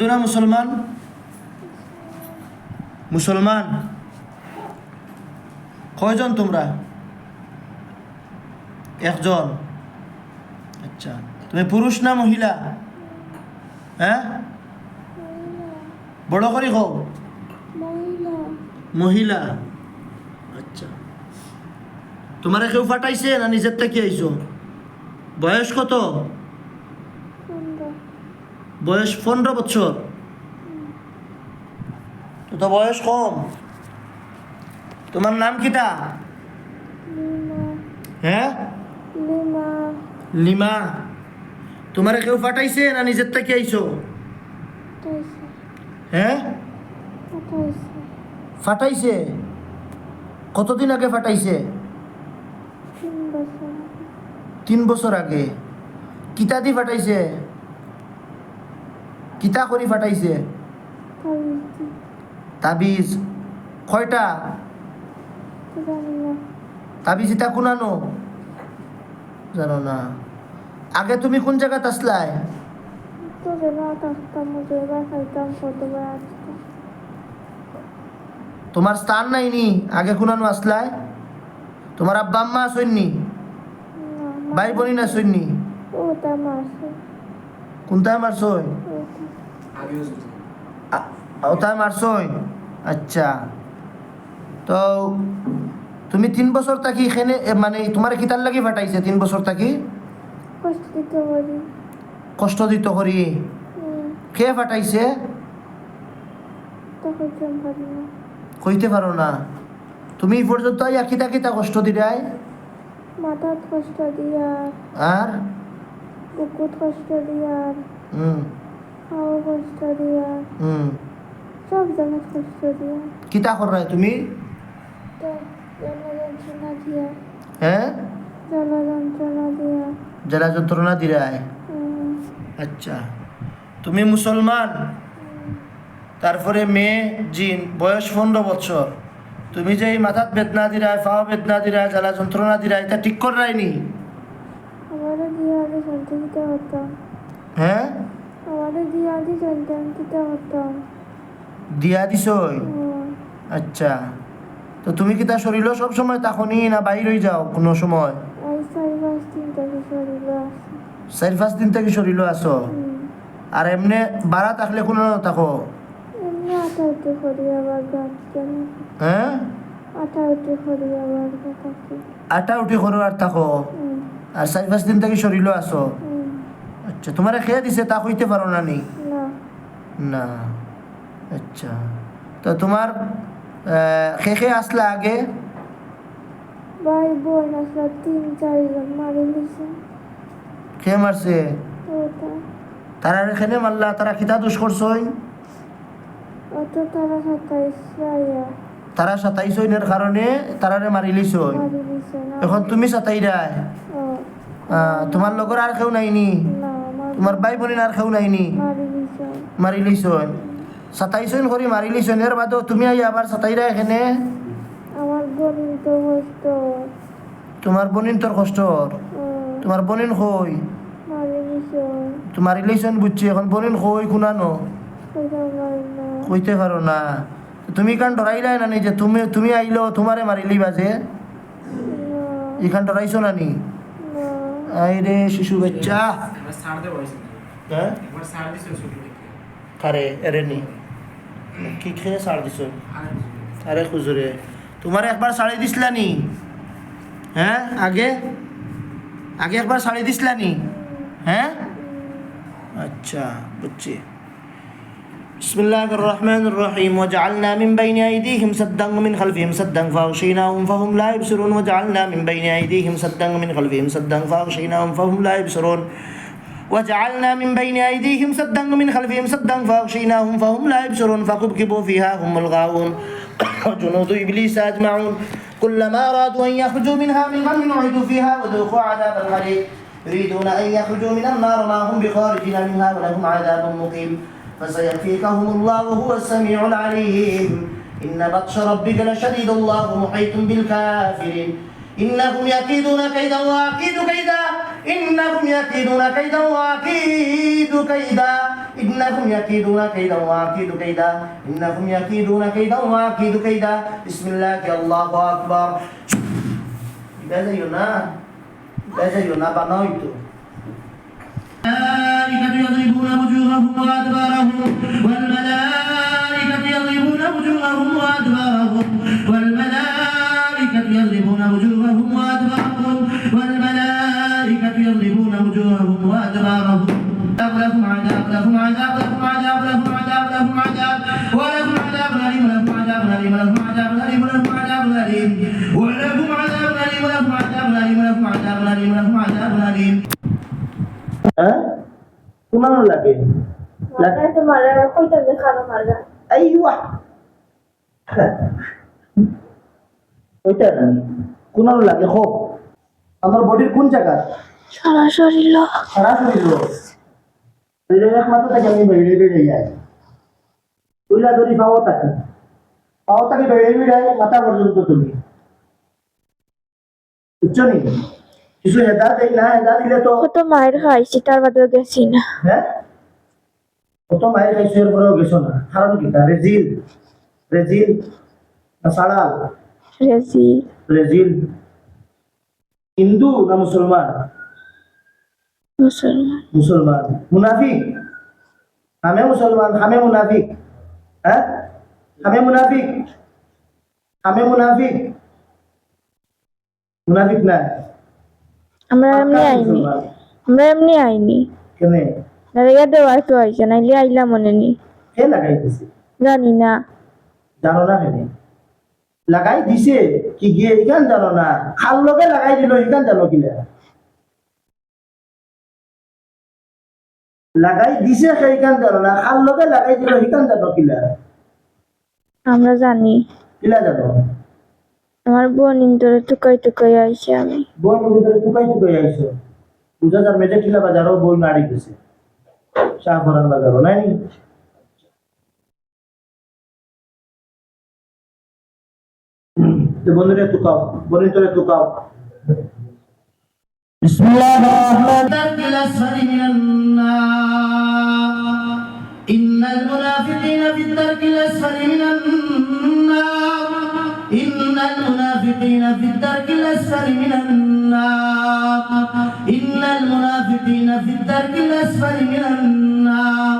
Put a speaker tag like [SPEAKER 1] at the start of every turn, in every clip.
[SPEAKER 1] হিন্দু না মুসলমান মুসলমান কয়জন তোমরা একজন আচ্ছা তুমি পুরুষ না মহিলা হ্যাঁ বড় করে কও
[SPEAKER 2] মহিলা
[SPEAKER 1] আচ্ছা তোমার কেউ ফাটাইছে না নিজের থেকে আইছো বয়স কত বয়স পনেরো বছর। তো বয়স কম। তোমার নাম কিটা? হ্যাঁ?
[SPEAKER 2] লিমা।
[SPEAKER 1] তোমার কেউ ফাটাইছে না নিজের থেকে আইছো? হ্যাঁ? ফাটাইছে কতদিন আগে ফাটাইছে
[SPEAKER 2] তিন বছর
[SPEAKER 1] তিন বছর আগে। কিতা দি ফাটাইছে কিতা করি ফাটাইছে?
[SPEAKER 2] তাবিজ।
[SPEAKER 1] কয়টা? তাবিজ ইতা কুনানো? জানো না। আগে তুমি কোন জায়গাত আসলাই তোমার স্থান নাই নি? আগে কুনানো আসলাই তোমার আব্বা আম্মা আসইনি
[SPEAKER 2] না?
[SPEAKER 1] ভাই বোনি না? আসইনি
[SPEAKER 2] ওটা মারছে
[SPEAKER 1] কোনটায় মারছই
[SPEAKER 2] ওটা
[SPEAKER 1] ওটায় মারছই। আচ্ছা। তো তুমি তিন বছর থাকি এখানে মানে তোমার কিতার লাগি ফাটাইছে তিন বছর থাকি?
[SPEAKER 2] কষ্ট দিতে পারি।
[SPEAKER 1] কষ্ট দিত করি। কে ফাটাইছে? কইতে পারো না। তুমি পর্যন্ত আইয়া কিতা কিতা কষ্ট দিলাই?
[SPEAKER 2] মাথাত কষ্ট দিয়ার
[SPEAKER 1] আর?
[SPEAKER 2] বুকুত কষ্ট দিয়ার
[SPEAKER 1] হুম
[SPEAKER 2] সব জায়গায় কষ্ট
[SPEAKER 1] কিতা করাই তুমি?
[SPEAKER 2] তো জনযন্ত্রণা দিয়া।
[SPEAKER 1] হ্যাঁ যারা যন্ত্রণা দিলাই আচ্ছা। তুমি মুসলমান? তারপরে মেয়ে জিন বয়স পনেরো বছর। তুমি যে এই মাথাত বেদনা দিরায় পাও বেদনা দিরায় জ্বালা যন্ত্রণা দিরায় এটা ঠিক
[SPEAKER 2] হতাম।
[SPEAKER 1] হ্যাঁ
[SPEAKER 2] আমারও দিয়া হতাম
[SPEAKER 1] দিয়া দিছই আচ্ছা। তো তুমি কি তা শরীর সব সময় তখনই না বাইর হয়ে যাও কোনো সময়?
[SPEAKER 2] চারি পাঁচ দিন থেকে শরীর আছে
[SPEAKER 1] আর এমনি বাড়া থাকলে কোনো থাকো
[SPEAKER 2] আটা উঠে করি
[SPEAKER 1] হ্যাঁ?
[SPEAKER 2] আটা উঠে করি
[SPEAKER 1] আর থাকো? আর চার পাঁচ দিন থেকে শরীর আসো আচ্ছা তোমার খেয়ে দিছে তা হইতে পারো না নি।
[SPEAKER 2] না।
[SPEAKER 1] আচ্ছা। তো তোমার খে খে আসলা আগে?
[SPEAKER 2] ভাই বোন আসলে তিন চারজন মারি দিছে
[SPEAKER 1] খেয়ে মারছে? তারা এখানে মারলা তারা খিতা দোষ করছই
[SPEAKER 2] তারা সাতাইশ
[SPEAKER 1] হইনের কারণে তারারে মারি
[SPEAKER 2] না।
[SPEAKER 1] এখন তুমি সাতাই তোমার লগর আর কেউ নাইনি তোমার ভাই বোনের আর কেউ নাইনি?
[SPEAKER 2] মারি
[SPEAKER 1] সাতাইশ হইন করে মারি লিছই এর বাদেও তুমি আই আবার সাতাইরা এখানে?
[SPEAKER 2] আমার বোন তো কষ্ট।
[SPEAKER 1] তোমার বোনিন তোর কষ্ট। তোমার বোনিন কই? তোমার রিলেশন বুঝছি এখন বোনিন কই কুনানো
[SPEAKER 2] কইতে পারি না।
[SPEAKER 1] তুমি কান ডরাইলাই না নি যে তুমি তুমি আইলো তোমারে মারিলি বাজে?
[SPEAKER 2] না,
[SPEAKER 1] এখান ডরাইছো না নি?
[SPEAKER 2] না
[SPEAKER 1] আই রে শিশু বাচ্চা। হ্যাঁ খারে এরে নি কি? খেয়ে সার দিছ?
[SPEAKER 3] আর
[SPEAKER 1] খুজুরে। তোমার একবার শাড়ি দিছিলা নি? হ্যাঁ? আগে? আগে একবার শাড়ি দিছিলা নি? হ্যাঁ? আচ্ছা বুঝছি। بسم الله الرحمن الرحيم وجعلنا من بين أيديهم سدا ومن خلفهم سدا فأغشيناهم فهم لا يبصرون وجعلنا من بين أيديهم سدا ومن خلفهم سدا فأغشيناهم فهم لا يبصرون وجعلنا من بين أيديهم سدا ومن خلفهم سدا فأغشيناهم فهم لا يبصرون فكبكبوا فيها هم الغاوون وجنود إبليس أجمعون كلما أرادوا أن يخرجوا منها من غم أعيدوا فيها وذوقوا عذاب الحريق يريدون أن يخرجوا من النار ما هم بخارجين منها ولهم عذاب مقيم فسيكفيكهم الله وهو السميع العليم. إن بطش ربك لشديد الله محيط بالكافرين. إنهم يكيدون كيدا وأكيد كيدا. إنهم يكيدون كيدا وأكيد كيدا. إنهم يكيدون كيدا وأكيد كيدا. إنهم يكيدون كيدا وأكيد كيدا. بسم الله الله أكبر. Beza yun na. Beza yun يضربون وجوههم وأدبارهم والملائكة يضربون وجوههم وأدبارهم والملائكة يضربون وجوههم وأدبارهم والملائكة يضربون وجوههم وأدبارهم. لهم عذاب لهم عذاب لهم عذاب لهم তোমার লাগে। আইওয়া ওইটা না কোনার লাগে হোক। আমার বডির কোন জায়গা?
[SPEAKER 2] সারা শরীর
[SPEAKER 1] সারা শরীর শরীরের এক মাত্র আমি বেরিয়ে বেরিয়ে যাই। তুইলা ধরি পাও তাকে। পাও তাকে বেরিয়ে বেরিয়ে মাথা পর্যন্ত তুমি। বুঝছ নি? কিছু হেদা দেই না হেদা দিলে তো
[SPEAKER 2] কত মায়ের খাইছি তার বাদেও গেছি না।
[SPEAKER 1] হ্যাঁ কত মায়ের খাইছো এর পরেও গেছো না। কারণ কি? তা রেজিল রেজিল না সাড়াল
[SPEAKER 2] রেজি
[SPEAKER 1] ব্রাজিল হিন্দু না মুসলমান
[SPEAKER 2] মুসলমান
[SPEAKER 1] মুসলমান মুনাফিক? হামে মুসলমান হামে মুনাফিক। হ্যাঁ হামে মুনাফিক? হামে মুনাফিক? মুনাফিক না
[SPEAKER 2] আমরা এমনি আইনি। আমরা এমনি আইনি।
[SPEAKER 1] কেনে?
[SPEAKER 2] নারিয়া দেওয়ার তো আইছে নাইলে আইলা মনে নি
[SPEAKER 1] কে লাগাই দিছে
[SPEAKER 2] জানি না।
[SPEAKER 1] জানো না কেনে লাগাই দিছে কি গিয়ে এখান জানো না? খাল লগে লাগাই দিল এখান জানো কিলা লাগাই দিছে সেইখান জানো না খাল লগে লাগাই দিল সেখান জানো কিলা
[SPEAKER 2] আমরা জানি।
[SPEAKER 1] কিলা জানো?
[SPEAKER 2] আমার বোন ইন্তরে টুকাই টুকাই আইছে আমি
[SPEAKER 1] বই নদী ধরে টুকাই টুকাই আইছো বুঝা যার মেজে টিলা বাজারও বই নাড়ি গেছে শাহপুরান বাজারও নাই নি? তো বন্ধুরে টুকাও বন্ধু তোরে টুকাও بسم الله الرحمن الرحيم الأسفل من النار إن المنافقين في الدرك الأسفل من النار إن المنافقين في الدرك الأسفل من النار إن المنافقين في الدرك الأسفل من النار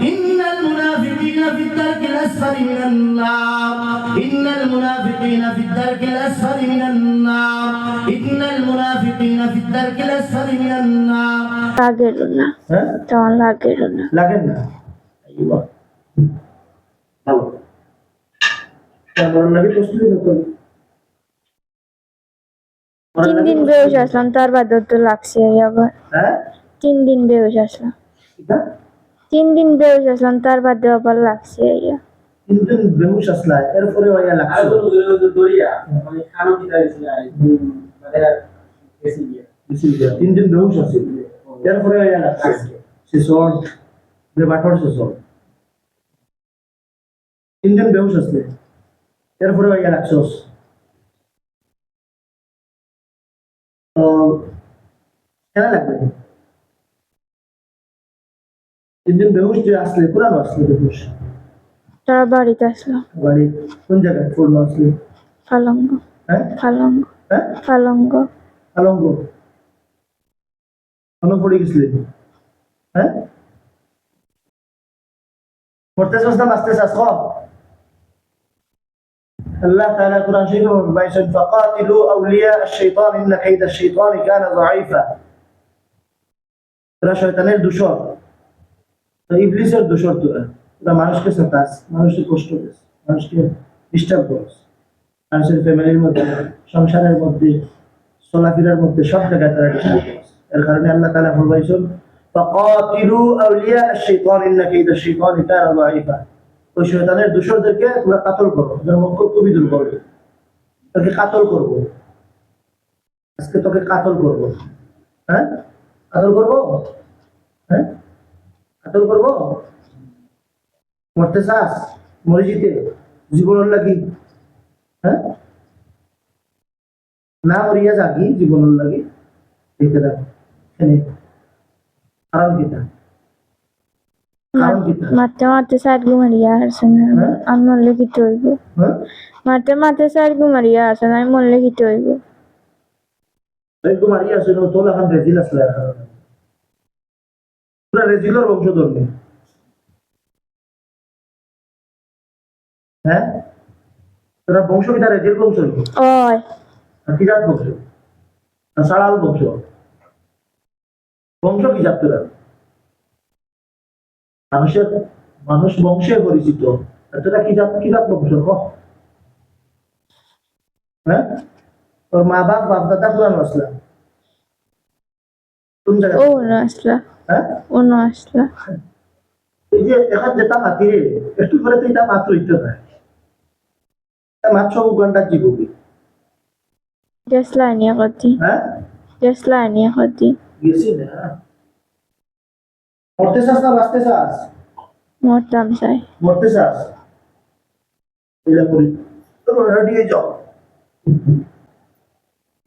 [SPEAKER 1] إن المنافقين في الدرك الأسفل من النار إن المنافقين في الدرك الأسفل من النار إن المنافقين في الدرك الأسفل من النار
[SPEAKER 2] লাগেল না
[SPEAKER 1] হ্যাঁ
[SPEAKER 2] তেমন লাগেল না
[SPEAKER 1] লাগেন না আইবা ভালো কেমন লাগে প্রস্তুতি নতুন
[SPEAKER 2] তিন দিন বেউস আসলাম তার বাদেও তো লাগছে এই আবার।
[SPEAKER 1] হ্যাঁ?
[SPEAKER 2] তিন দিন বেউস আসলাম। তিন দিন বেউস আসলাম তার বাদেও আবার লাগছে এই
[SPEAKER 1] তিন দিন বেহুশ আসলা এরপরে লাগছে।
[SPEAKER 3] মানে মানে।
[SPEAKER 1] তিন দিন বেহুশ আছে। এরপরে লাগছে। বেবাটর তিন দিন বেহুশ আসলে এরপরে লাগছে। কেন লাগবে তিন দিন বেহুশ যে আসলে পুরানো আসলে বেহুশ
[SPEAKER 2] তারা বাড়িতে আসলাম
[SPEAKER 1] বাড়ি কোন জায়গায় পূর্ণ আসলে
[SPEAKER 2] ফালঙ্গ
[SPEAKER 1] হ্যাঁ
[SPEAKER 2] ফালঙ্গ
[SPEAKER 1] হ্যাঁ
[SPEAKER 2] ফালঙ্গ
[SPEAKER 1] আলঙ্গ ভালো পড়ে গেছিলে হ্যাঁ পড়তে চাস না বাঁচতে চাস ক আল্লাহ তাআলা কোরআন শরীফে বলেছেন ফাকাতিলু আউলিয়া আশ-শাইতান ইন্না কাইদা আশ-শাইতানি কানা যায়ীফা এরা শয়তানের দূষর তো ইবলিসের দূষর তোরা তোরা মানুষকে সাতাস মানুষকে কষ্ট দিস মানুষকে ডিস্টার্ব করিস মানুষের ফ্যামিলির মধ্যে সংসারের মধ্যে চলাফেরার মধ্যে সব জায়গায় তারা ডিস্টার্ব করিস এর কারণে আল্লাহ তাআলা ফরমাইছেন فقاتلوا اولياء الشيطان ان كيد الشيطان كان ضعيفا ওই শয়তানের দূষরদেরকে তোমরা কাতল করো যারা মুখ খুবই দুর্বল তোকে কাতল করবো আজকে তোকে কাতল করবো হ্যাঁ কাতল করব? হ্যাঁ? কাতল করব? মরতে চাস? মরে যেতে। জীবনের লাগি। হ্যাঁ? না মরিয়া যাকি জীবনের লাগি। দেখতে থাকো এখানে। কারণ কিটা কারণ কি তা?
[SPEAKER 2] মারতে মারতে সাইড ঘুমারিয়া আসে না।
[SPEAKER 1] হ্যাঁ?
[SPEAKER 2] আমি মরলে কি হইব
[SPEAKER 1] হ্যাঁ?
[SPEAKER 2] মারতে মারতে সাইড ঘুমারিয়া আসে না আমি মরলে কি হইব
[SPEAKER 1] একদম মারিয়া আছে না তোলা খান রেজিল আসলে তোরা রেজিলের নেই হ্যাঁ? তোরা বংশ কিটা রেজিল বংশ
[SPEAKER 2] ওই।
[SPEAKER 1] আর কি জাত বংশ? না সাড়াল বংশ। বংশ কি জাত তোরা? মানুষের মানুষ বংশে পরিচিত। তোরা কি জাত কি জাত বংশ? হ্যাঁ? তোর মা বাপ বাপ দাদা কোন আসলা কোন জায়গা
[SPEAKER 2] ও না আসলা
[SPEAKER 1] হ্যাঁ?
[SPEAKER 2] ও না আসলা
[SPEAKER 1] এই যে এখন যেটা মাতি একটু করে তো এটা মাত্র হইতে না মাত্র উগান্ডার জীববি
[SPEAKER 2] টেসলা নিয়ে করতি
[SPEAKER 1] হ্যাঁ?
[SPEAKER 2] টেসলা নিয়ে করতি
[SPEAKER 1] গেছি না। মরতে চাস না বাঁচতে চাস?
[SPEAKER 2] মরতাম চাই।
[SPEAKER 1] মরতে চাস? এটা করি। রেডি হয়ে যাও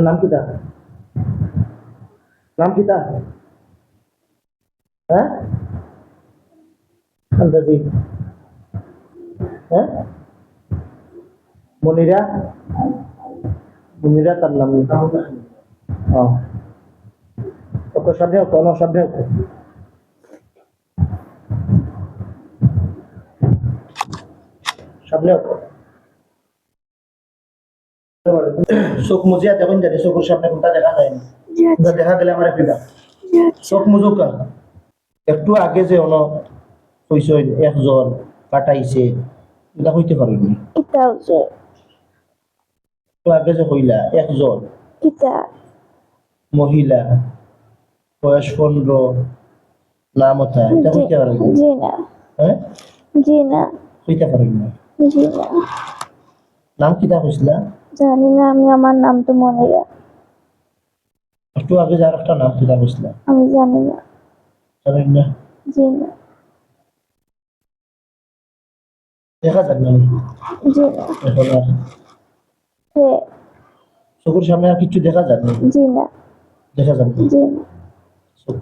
[SPEAKER 1] তোর নাম কিটা নাম কিটা হ্যাঁ? আন্দাজি হ্যাঁ? মনিরা? মনিরা তার নাম ও। ওকে সামনে হোক কোনো সামনে হোক সামনে হোক চোখ মুজিয়া দেখুন জানি চোখের সামনে কোনটা দেখা যায় না। দেখা গেলে আমার ফিরা চোখ মুজুকা একটু আগে যে অন হইছে একজন কাটাইছে এটা হইতে পারিনি একটু আগে যে হইলা একজন মহিলা বয়স পনেরো নাম ওটা এটা হইতে পারে না। হ্যাঁ?
[SPEAKER 2] জি না।
[SPEAKER 1] হইতে পারে না।
[SPEAKER 2] জি না।
[SPEAKER 1] নাম কিতা কইছিলা
[SPEAKER 2] জানি না আমি আমার নাম তো মনে রাখ
[SPEAKER 1] একটু আগে যার একটা নাম কিতা কইছিলা
[SPEAKER 2] আমি জানি না।
[SPEAKER 1] জানেন না?
[SPEAKER 2] জি না।
[SPEAKER 1] দেখা যাক না
[SPEAKER 2] জি না।
[SPEAKER 1] এখন আর চোখের সামনে আর কিছু দেখা যাক না
[SPEAKER 2] জি না।
[SPEAKER 1] দেখা যাক না
[SPEAKER 2] জি না।
[SPEAKER 1] চোখ